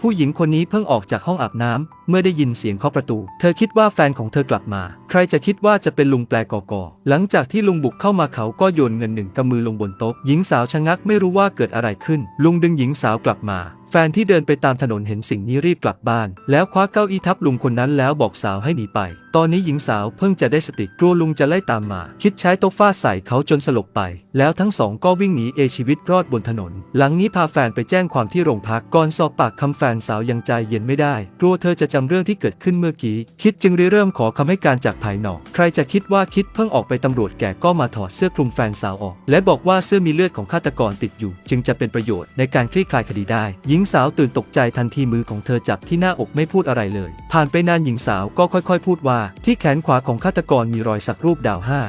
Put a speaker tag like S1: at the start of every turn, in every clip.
S1: ผู้หญิงคนนี้เพิ่งออกจากห้องอาบน้ำเมื่อได้ยินเสียงเคาะประตู เธอคิดว่าแฟนของเธอกลับมา ใครจะคิดว่าจะเป็นลุงแปลกอกอหลังจากที่ลุงบุกเข้ามาเขาก็โยนเงินหนึ่งกำมือลงบนโต๊ะหญิงสาวชะงักไม่รู้ว่าเกิดอะไรขึ้น ลุงดึงหญิงสาวกลับมา แฟนที่เดินไปตามถนนเห็นสิ่งนี้รีบกลับบ้าน แล้วคว้าเก้าอี้ทับลุงคนนั้นแล้วบอกสาวให้หนีไป ตอนนี้หญิงสาวเพิ่งจะได้สติกลัวลุงจะไล่ตามมา คิดใช้โต๊ะฟาดใส่เขาจนสลบไป แล้วทั้งสองก็วิ่งหนีเอชีวิตรอดบนถนน หลังนี้พาแฟนไปแจ้งความที่โรงพักก่อนสอบปากคำแฟนสาวยังใจเย็นไม่ได้ กลัวเธอจะจำเรื่องที่เกิดขึ้นเมื่อกี้ คิดจึงริเริ่มขอคำให้การจากภายนอก ใครจะคิดว่าคิดเพิ่งออกไปตำรวจแก่ก็มาถอดเสื้อคลุมแฟนสาวออก และบอกว่าเสื้อมีเลือดของฆาตกรติดอยู่ จึงจะเป็นประโยชน์ในการคลี่คลายคดีได้หญิงสาวตื่นตกใจทันทีมือของเธอจับที่หน้าอกไม่พูดอะไรเลย ผ่านไปนานหญิงสาวก็ค่อยๆ พูดว่า ที่แขนขวาของฆาตกรมีรอยสักรูปดาวห้า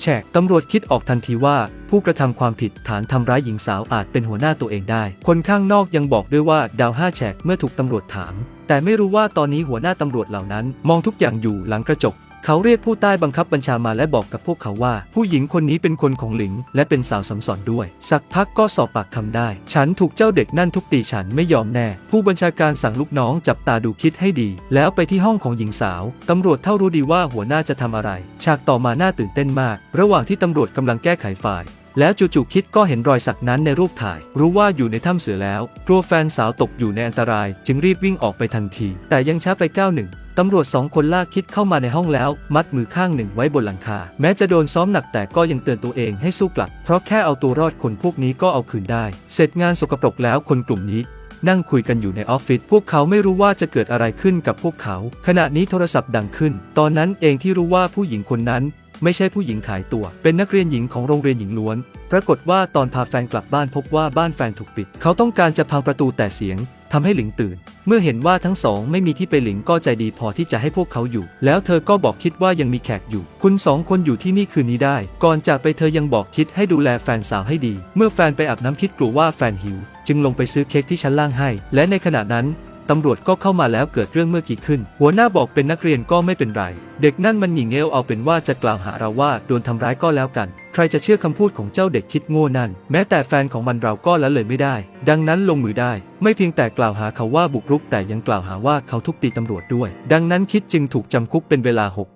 S1: แฉกตำรวจคิดออกทันทีว่า ผู้กระทำความผิดฐานทำร้ายหญิงสาวอาจเป็นหัวหน้าตัวเองได้ คนข้างนอกยังบอกด้วยว่าดาวห้าแฉกเมื่อถูกตำรวจถาม แต่ไม่รู้ว่าตอนนี้หัวหน้าตำรวจเหล่านั้น มองทุกอย่างอยู่หลังกระจก เขาเรียกผู้ใต้บังคับบัญชามาและบอกกับพวกเขาว่า ผู้หญิงคนนี้เป็นคนของหลิง และเป็นสาวสำสอนด้วย สักพักก็สอบปากคำได้ ฉันถูกเจ้าเด็กนั่นทุบตีฉันไม่ยอมแน่ ผู้บัญชาการสั่งลูกน้องจับตาดูคิดให้ดี แล้วไปที่ห้องของหญิงสาวตำรวจเท่ารู้ดีว่าหัวหน้าจะทำอะไร ฉากต่อมาน่าตื่นเต้นมาก ระหว่างที่ตำรวจกำลังแก้ไขไฟล์แล้วจู่ๆคิดก็เห็นรอยสักนั้นในรูปถ่าย รู้ว่าอยู่ในถ้ำเสือแล้วกลัวแฟนสาวตกอยู่ในอันตราย จึงรีบวิ่งออกไปทันที แต่ยังช้าไปก้าวหนึ่ง ตำรวจสองคนลากคิดเข้ามาในห้องแล้ว มัดมือข้างหนึ่งไว้บนหลังคา แม้จะโดนซ้อมหนักแต่ก็ยังเตือนตัวเองให้สู้กลับ เพราะแค่เอาตัวรอดคนพวกนี้ก็เอาคืนได้ เสร็จงานสกปรกแล้วคนกลุ่มนี้ นั่งคุยกันอยู่ในออฟฟิศพวกเขาไม่รู้ว่าจะเกิดอะไรขึ้นกับพวกเขา ขณะนี้โทรศัพท์ดังขึ้น ตอนนั้นเองที่รู้ว่าผู้หญิงคนนั้นไม่ใช่ผู้หญิงขายตัว เป็นนักเรียนหญิงของโรงเรียนหญิงล้วน ปรากฏว่าตอนพาแฟนกลับบ้านพบว่าบ้านแฟนถูกปิด เขาต้องการจะพังประตูแต่เสียง ทำให้หลิงตื่น เมื่อเห็นว่าทั้งสองไม่มีที่ไปหลิงก็ใจดีพอที่จะให้พวกเขาอยู่ แล้วเธอก็บอกคิดว่ายังมีแขกอยู่ คุณสองคนอยู่ที่นี่คืนนี้ได้ ก่อนจากไปเธอยังบอกคิดให้ดูแลแฟนสาวให้ดี เมื่อแฟนไปอาบน้ำคิดกลัวว่าแฟนหิว จึงลงไปซื้อเค้กที่ชั้นล่างให้ และในขณะนั้น ตำรวจก็เข้ามาแล้วเกิดเรื่องเมื่อกี้ขึ้น หัวหน้าบอกเป็นนักเรียนก็ไม่เป็นไร เด็กนั่นมันหญิงเอวเอาเป็นว่าจะกล่าวหาเราว่าโดนทำร้ายก็แล้วกัน ใครจะเชื่อคำพูดของเจ้าเด็กคิดโง่นั่น แม้แต่แฟนของมันเราก็ละเลยไม่ได้ ดังนั้นลงมือได้ ไม่เพียงแต่กล่าวหาเขาว่าบุกรุกแต่ยังกล่าวหาว่าเขาทุบตีตำรวจด้วย ดังนั้นคิดจึงถูกจำคุกเป็นเวลาหก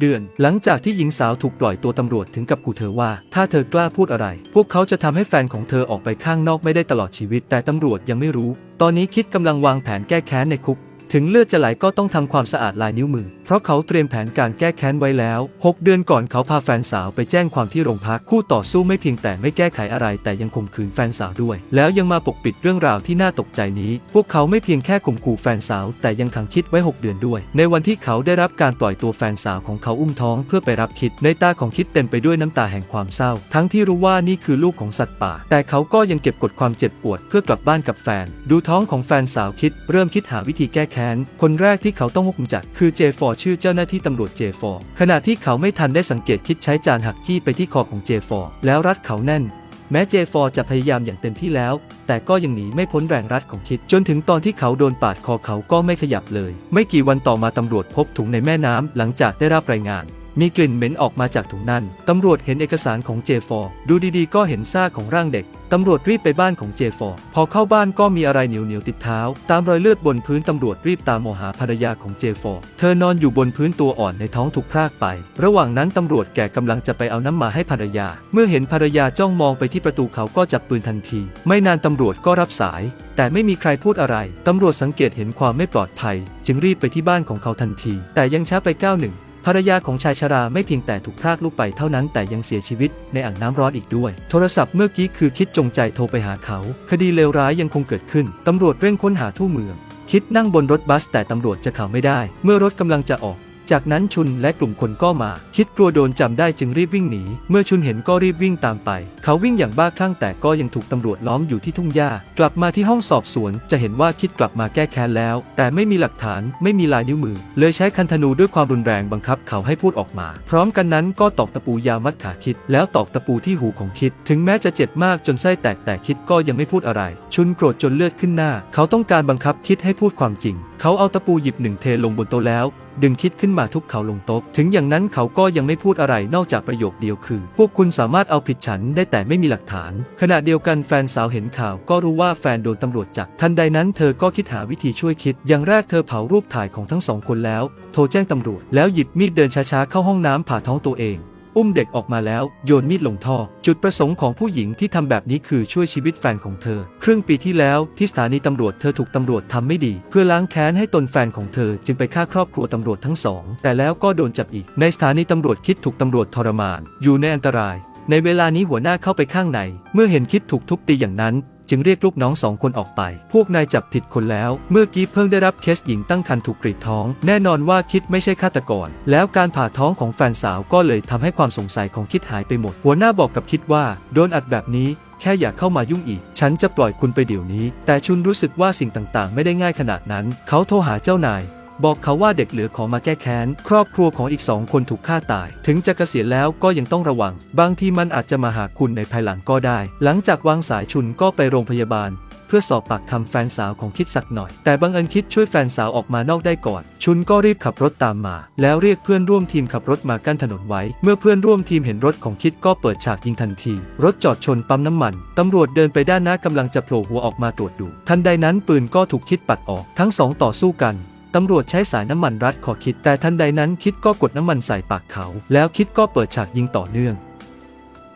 S1: เดือน หลังจากที่หญิงสาวถูกปล่อยตัวตำรวจถึงกับกูเธอว่า ถ้าเธอกล้าพูดอะไร พวกเขาจะทำให้แฟนของเธอออกไปข้างนอกไม่ได้ตลอดชีวิต แต่ตำรวจยังไม่รู้ ตอนนี้คิดกำลังวางแผนแก้แค้นในคุก ถึงเลือดจะไหลก็ต้องทำความสะอาดลายนิ้วมือ เพราะเขาเตรียมแผนการแก้แค้นไว้แล้ว 6 เดือนก่อนเขาพาแฟนสาวไปแจ้งความที่โรงพักคู่ต่อสู้ไม่เพียงแต่ไม่แก้ไขอะไร แต่ยังข่มขืนแฟนสาวด้วย แล้วยังมาปกปิดเรื่องราวที่น่าตกใจนี้ พวกเขาไม่เพียงแค่ข่มขู่แฟนสาว แต่ยังขังคิดไว้ 6 เดือนด้วย ในวันที่เขาได้รับการปล่อยตัวแฟนสาวของเขาอุ้มท้อง เพื่อไปรับคิดในตาของคิดเต็มไปด้วยน้ำตาแห่งความเศร้า ทั้งที่รู้ว่านี่คือลูกของสัตว์ป่า แต่เขาก็ยังเก็บกดความเจ็บปวด เพื่อกลับบ้านกับแฟน ดูท้องของแฟนสาวคิด เริ่มคิดหาวิธีแก้แค้นคนแรกที่เขาต้องควบคุมจัดคือเจฟอร์ชื่อเจ้าหน้าที่ตำรวจเจฟอร์ขณะที่เขาไม่ทันได้สังเกตคิดใช้จานหักจี้ไปที่คอของเจฟอร์แล้วรัดเขาแน่น แม้เจฟอร์จะพยายามอย่างเต็มที่แล้ว แต่ก็ยังหนีไม่พ้นแรงรัดของคิด จนถึงตอนที่เขาโดนปาดคอเขาก็ไม่ขยับเลย ไม่กี่วันต่อมาตำรวจพบถุงในแม่น้ำหลังจากได้รับรายงาน มีกลิ่นเหม็นออกมาจากถุงนั้น ตำรวจเห็นเอกสารของเจฟอร์ดูดีๆ ก็เห็นซากของร่างเด็ก ตำรวจรีบไปบ้านของเจฟอร์พอเข้าบ้านก็มีอะไรเหนียวๆติดเท้า ตามรอยเลือดบนพื้นตำรวจรีบตามโมหาภรรยาของเจฟอร์เธอนอนอยู่บนพื้นตัวอ่อนในท้องถูกพรากไป ระหว่างนั้นตำรวจแก่กำลังจะไปเอาน้ำมาให้ภรรยา เมื่อเห็นภรรยาจ้องมองไปที่ประตูเขาก็จับปืนทันที ไม่นานตำรวจก็รับสาย แต่ไม่มีใครพูดอะไร ตำรวจสังเกตเห็นความไม่ปลอดภัย จึงรีบไปที่บ้านของเขาทันที แต่ยังช้าไปก้าวหนึ่ง ภรรยาของชายชราไม่เพียงแต่ถูกพรากลูกไปเท่านั้นแต่ยังเสียชีวิตในอ่างน้ำร้อนอีกด้วย โทรศัพท์เมื่อกี้คือคิดจงใจโทรไปหาเขา คดีเลวร้ายยังคงเกิดขึ้น ตำรวจเร่งค้นหาทั่วเมือง คิดนั่งบนรถบัสแต่ตำรวจจะเขาไม่ได้ เมื่อรถกำลังจะออก จากนั้นชุนและกลุ่มคนก็มา คิดกลัวโดนจำได้จึงรีบวิ่งหนี เมื่อชุนเห็นก็รีบวิ่งตามไป เขาวิ่งอย่างบ้าคลั่งแต่ก็ยังถูกตำรวจล้อมอยู่ที่ทุ่งหญ้ากลับมาที่ห้องสอบสวน จะเห็นว่าคิดกลับมาแก้แค้นแล้ว แต่ไม่มีหลักฐานไม่มีลายนิ้วมือ เลยใช้คันธนูด้วยความรุนแรงบังคับเขาให้พูดออกมา พร้อมกันนั้นก็ตอกตะปูยาวมัดขาคิด แล้วตอกตะปูที่หูของคิด ถึงแม้จะเจ็บมากจนไส้แตกแต่คิดก็ยังไม่พูดอะไร ชุนโกรธจนเลือดขึ้นหน้า เขาต้องการบังคับคิดให้พูดความจริง เขาเอาตะปูหยิบหนึ่งเทลงบนโต๊ะแล้วดึงคิดขึ้นมาทุบเขาลงโต๊ะถึงอย่างนั้นเขาก็ยังไม่พูดอะไรนอกจากประโยคเดียวคือ พวกคุณสามารถเอาผิดฉันได้แต่ไม่มีหลักฐาน ขณะเดียวกันแฟนสาวเห็นข่าวก็รู้ว่าแฟนโดนตำรวจจับทันใดนั้นเธอก็คิดหาวิธีช่วยคิด อย่างแรกเธอเผารูปถ่ายของทั้งสองคนแล้ว โทรแจ้งตำรวจ แล้วหยิบมีดเดินช้าๆเข้าห้องน้ำผ่าท้องตัวเอง อุ้มเด็กออกมาแล้วโยนมีดลงท่อ จุดประสงค์ของผู้หญิงที่ทำแบบนี้คือช่วยชีวิตแฟนของเธอ ครึ่งปีที่แล้วที่สถานีตำรวจเธอถูกตำรวจทำไม่ดี เพื่อล้างแค้นให้ตนแฟนของเธอจึงไปฆ่าครอบครัวตำรวจทั้งสอง แต่แล้วก็โดนจับอีก ในสถานีตำรวจคิดถูกตำรวจทรมาน อยู่ในอันตราย ในเวลานี้หัวหน้าเข้าไปข้างใน เมื่อเห็นคิดถูกทุบตีอย่างนั้นจึงเรียกลูกน้องสองคนออกไป พวกนายจับผิดคนแล้ว เมื่อกี้เพิ่งได้รับเคสหญิงตั้งครรภ์ถูกกรีดท้อง แน่นอนว่าคิดไม่ใช่ฆาตกร แล้วการผ่าท้องของแฟนสาวก็เลยทำให้ความสงสัยของคิดหายไปหมด หัวหน้าบอกกับคิดว่า โดนอัดแบบนี้แค่อย่าเข้ามายุ่งอีก ฉันจะปล่อยคุณไปเดี๋ยวนี้ แต่ชุนรู้สึกว่าสิ่งต่างๆ ไม่ได้ง่ายขนาดนั้น เขาโทรหาเจ้านาย บอกเขาว่าเด็กเหลือขอมาแก้แค้น ครอบครัวของอีกสองคนถูกฆ่าตาย ถึงจะเกษียณแล้วก็ยังต้องระวัง บางทีมันอาจจะมาหาคุณในภายหลังก็ได้ หลังจากวางสายชุนก็ไปโรงพยาบาล เพื่อสอบปากคำแฟนสาวของคิดสักหน่อย แต่บังเอิญคิดช่วยแฟนสาวออกมานอกได้ก่อน ชุนก็รีบขับรถตามมา แล้วเรียกเพื่อนร่วมทีมขับรถมากั้นถนนไว้ เมื่อเพื่อนร่วมทีมเห็นรถของคิดก็เปิดฉากยิงทันที รถจอดชนปั๊มน้ำมันตำรวจเดินไปด้านหน้ากำลังจะโผล่หัวออกมาตรวจดู ทันใดนั้นปืนก็ถูกคิดปัดออก ทั้งสองต่อสู้กัน ตำรวจใช้สายน้ำมันรัดคอคิด แต่ทันใดนั้นคิดก็กดน้ำมันใส่ปากเขา แล้วคิดก็เปิดฉากยิงต่อเนื่อง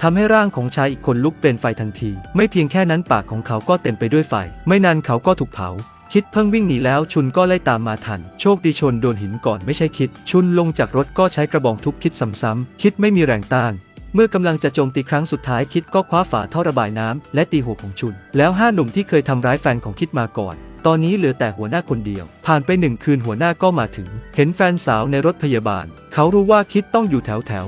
S1: ทำให้ร่างของชายอีกคนลุกเป็นไฟทันที ไม่เพียงแค่นั้นปากของเขาก็เต็มไปด้วยไฟ ไม่นานเขาก็ถูกเผา คิดเพิ่งวิ่งหนีแล้วชุนก็ไล่ตามมาทัน โชคดีชนโดนหินก่อนไม่ใช่คิด ชุนลงจากรถก็ใช้กระบองทุบคิดซ้ำๆคิดไม่มีแรงต้าน เมื่อกำลังจะโจมตีครั้งสุดท้ายคิดก็คว้าฝาท่อระบายน้ำและตีหัวของชุน แล้วห้าหนุ่มที่เคยทำร้ายแฟนของคิดมาก่อน ตอนนี้เหลือแต่หัวหน้าคนเดียว ผ่านไปหนึ่งคืนหัวหน้าก็มาถึง เห็นแฟนสาวในรถพยาบาล เขารู้ว่าคิดต้องอยู่แถวแถว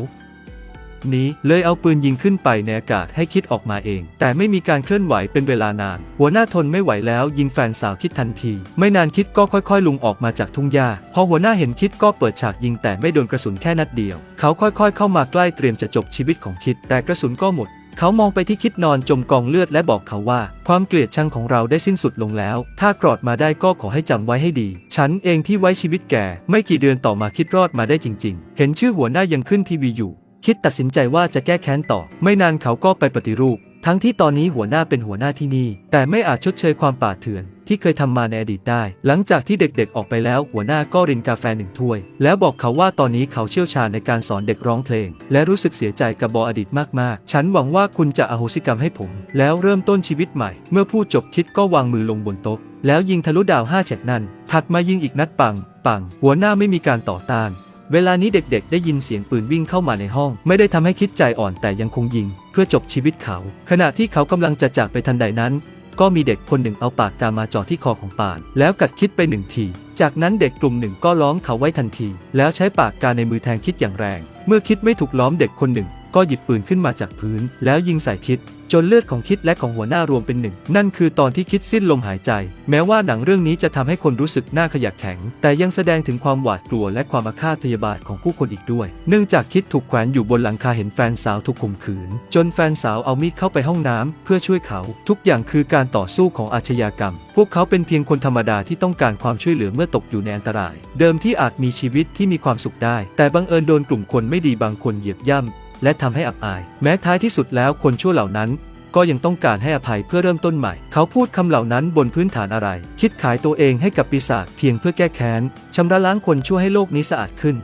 S1: ๆนี้เลยเอาปืนยิงขึ้นไปในอากาศให้คิดออกมาเอง แต่ไม่มีการเคลื่อนไหวเป็นเวลานาน หัวหน้าทนไม่ไหวแล้วยิงแฟนสาวคิดทันที ไม่นานคิดก็ค่อยๆ ลุงออกมาจากทุ่งหญ้าพอหัวหน้าเห็นคิดก็เปิดฉากยิงแต่ไม่โดนกระสุนแค่นัดเดียว เขาค่อยๆ เข้ามาใกล้เตรียมจะจบชีวิตของคิด แต่กระสุนก็หมด เขามองไปที่คิดนอนจมกองเลือดและบอกเขาว่า ความเกลียดชังของเราได้สิ้นสุดลงแล้ว ถ้ากรอดมาได้ก็ขอให้จำไว้ให้ดี ฉันเองที่ไว้ชีวิตแกไม่กี่เดือนต่อมาคิดรอดมาได้จริง ๆ เห็นชื่อหัวหน้ายังขึ้นทีวีอยู่ คิดตัดสินใจว่าจะแก้แค้นต่อ ไม่นานเขาก็ไปปฏิรูป ทั้งที่ตอนนี้หัวหน้าเป็นหัวหน้าที่นี่ แต่ไม่อาจชดเชยความป่าเถื่อน ที่เคยทำมาในอดีตได้ หลังจากที่เด็กๆออกไปแล้วหัวหน้าก็รินกาแฟหนึ่งถ้วย แล้วบอกเขาว่าตอนนี้เขาเชี่ยวชาญในการสอนเด็กร้องเพลง และรู้สึกเสียใจกับบออดีตมากๆ ฉันหวังว่าคุณจะอโหสิกรรมให้ผม แล้วเริ่มต้นชีวิตใหม่ เมื่อพูดจบคิดก็วางมือลงบนโต๊ะแล้วยิงทะลุดาวห้าเจ็ดนั่นถัดมายิงอีกนัดปัง ปัง หัวหน้าไม่มีการต่อต้าน เวลานี้เด็กๆ ได้ยินเสียงปืนวิ่งเข้ามาในห้อง ไม่ได้ทำให้คิดใจอ่อนแต่ยังคงยิง เพื่อจบชีวิตเขา ขณะที่เขากำลังจะจากไปทันใดนั้น ก็มีเด็กคนหนึ่งเอาปากกามาจ่อที่คอของปาน แล้วกัดคิดไปหนึ่งที จากนั้นเด็กกลุ่มหนึ่งก็ล้อมเขาไว้ทันที แล้วใช้ปากกาในมือแทงคิดอย่างแรง เมื่อคิดไม่ถูกล้อมเด็กคนหนึ่ง ก็หยิบปืนขึ้นมาจากพื้น แล้วยิงใส่คิด จนเลือดของคิดและของหัวหน้ารวมเป็นหนึ่ง นั่นคือตอนที่คิดสิ้นลมหายใจ แม้ว่าหนังเรื่องนี้จะทำให้คนรู้สึกหน้าขยะแข็ง แต่ยังแสดงถึงความหวาดกลัวและความอาฆาตพยาบาทของผู้คนอีกด้วย เนื่องจากคิดถูกแขวนอยู่บนหลังคาเห็นแฟนสาวถูกข่มขืน จนแฟนสาวเอามีดเข้าไปห้องน้ำเพื่อช่วยเขา ทุกอย่างคือการต่อสู้ของอาชญากรรม พวกเขาเป็นเพียงคนธรรมดาที่ต้องการความช่วยเหลือเมื่อตกอยู่ในอันตราย เดิมที่อาจมีชีวิตที่มีความสุขได้ แต่บังเอิญโดนกลุ่มคนไม่ดีบางคนเหยียบย่ำ และทำให้อับอาย แม้ท้ายที่สุดแล้วคนชั่วเหล่านั้น ก็ยังต้องการให้อภัยเพื่อเริ่มต้นใหม่ เขาพูดคำเหล่านั้นบนพื้นฐานอะไร คิดขายตัวเองให้กับปีศาจเพียงเพื่อแก้แค้นชำระล้างคนชั่วให้โลกนี้สะอาดขึ้น